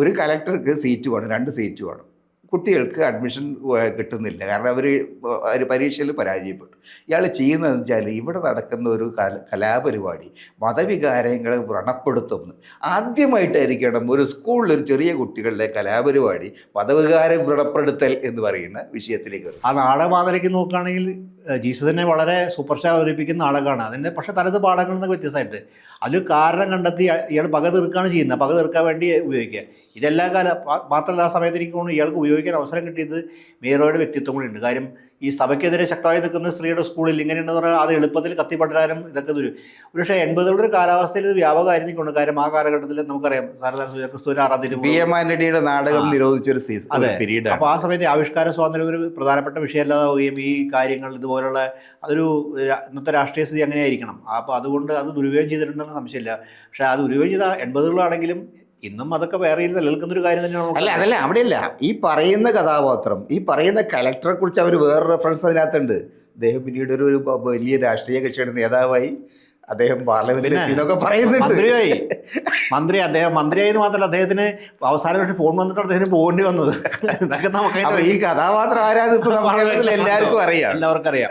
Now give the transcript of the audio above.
ഒരു കലക്ടർക്ക് സീറ്റ് വേണം രണ്ട് സീറ്റ് വേണം. കുട്ടികൾക്ക് അഡ്മിഷൻ കിട്ടുന്നില്ല. കാരണം അവർ ഒരു പരീക്ഷയിൽ പരാജയപ്പെട്ടു. ഇയാൾ ചെയ്യുന്നതെന്ന് വെച്ചാൽ ഇവിടെ നടക്കുന്ന ഒരു കല കലാപരിപാടി മതവികാരങ്ങളെ വ്രണപ്പെടുത്തുന്നു. ആദ്യമായിട്ടായിരിക്കണം ഒരു സ്കൂളിൽ ഒരു ചെറിയ കുട്ടികളുടെ കലാപരിപാടി മതവികാരം വ്രണപ്പെടുത്തൽ എന്ന് പറയുന്ന വിഷയത്തിലേക്ക് വരും ആ നാടകമാതരയ്ക്ക് നോക്കുകയാണെങ്കിൽ ജീസസിനെ വളരെ സൂപ്പർ സ്റ്റാർ അവതരിപ്പിക്കുന്ന നാടകമാണ്. അതിന്റെ പക്ഷേ തലത് പാഠങ്ങളിൽ നിന്ന് വ്യത്യസ്തമായിട്ട് അതിൽ കാരണം കണ്ടെത്തി ഇയാൾ പക തീർക്കുകയാണ് ചെയ്യുന്നത്. പക തീർക്കാൻ വേണ്ടി ഉപയോഗിക്കുക. ഇതെല്ലാ കാല മാത്രമല്ല ആ സമയത്ത് ഇയാൾക്ക് ഉപയോഗിക്കാൻ അവസരം കിട്ടിയത് മേറോയുടെ വ്യക്തിത്വം കൂടി ഉണ്ട് കാര്യം ഈ സഭയ്ക്കെതിരെ ശക്തമായി നിൽക്കുന്ന സ്ത്രീയുടെ സ്കൂളിൽ ഇങ്ങനെയുണ്ടെന്ന് പറഞ്ഞാൽ അത് എളുപ്പത്തിൽ കത്തിപ്പടരാനും ഇതൊക്കെ ഒരു പക്ഷേ എൺപതുകളുടെ ഒരു കാലാവസ്ഥയിൽ ഇത് വ്യാപകമായിരിക്കും കാര്യം ആ കാലഘട്ടത്തിൽ നമുക്കറിയാം. ക്രിസ്തുവിന്റെ ആറാം എം നാടകം നിരോധിച്ച നിരോധിച്ചൊരു സീസൺ അതെ. അപ്പോൾ ആ സമയത്ത് ആവിഷ്കാര സ്വാതന്ത്ര്യം ഒരു പ്രധാനപ്പെട്ട വിഷയമല്ലാതാവുകയും ഈ കാര്യങ്ങൾ ഇതുപോലുള്ള അതൊരു ഇന്നത്തെ രാഷ്ട്രീയ സ്ഥിതി അങ്ങനെയായിരിക്കണം. അപ്പോൾ അതുകൊണ്ട് അത് ദുരുപയോഗം ചെയ്തിട്ടുണ്ടെന്ന് സംശയമില്ല. പക്ഷേ അത് ദുരുപയോഗം ചെയ്ത എൺപതുകളാണെങ്കിലും ഇന്നും അതൊക്കെ വേറെ നിലനിൽക്കുന്ന ഒരു കാര്യം തന്നെയാണ് അല്ല അതല്ല അവിടെയല്ല. ഈ പറയുന്ന കഥാപാത്രം ഈ പറയുന്ന കലക്ടറെ കുറിച്ച് അവർ വേറെ റെഫറൻസ് അതിനകത്തുണ്ട്. അദ്ദേഹം പിന്നീട് ഒരു വലിയ രാഷ്ട്രീയ കക്ഷിയുടെ നേതാവായി അദ്ദേഹം പാർലമെന്റിൽ എത്തിയെന്നൊക്കെ പറയുന്നുണ്ട്. മന്ത്രിയായി. മന്ത്രി അദ്ദേഹം മന്ത്രിയായെന്ന് മാത്രമല്ല അദ്ദേഹത്തിന് അവസാന പക്ഷേ ഫോൺ വന്നിട്ട് അദ്ദേഹത്തിന് പോകേണ്ടി വന്നത്. ഇതൊക്കെ നമുക്ക് അപ്പൊ ഈ കഥാപാത്രം ആരാന്ന് ഇപ്പൊ എല്ലാവർക്കും അറിയാം. എല്ലാവർക്കും അറിയാം.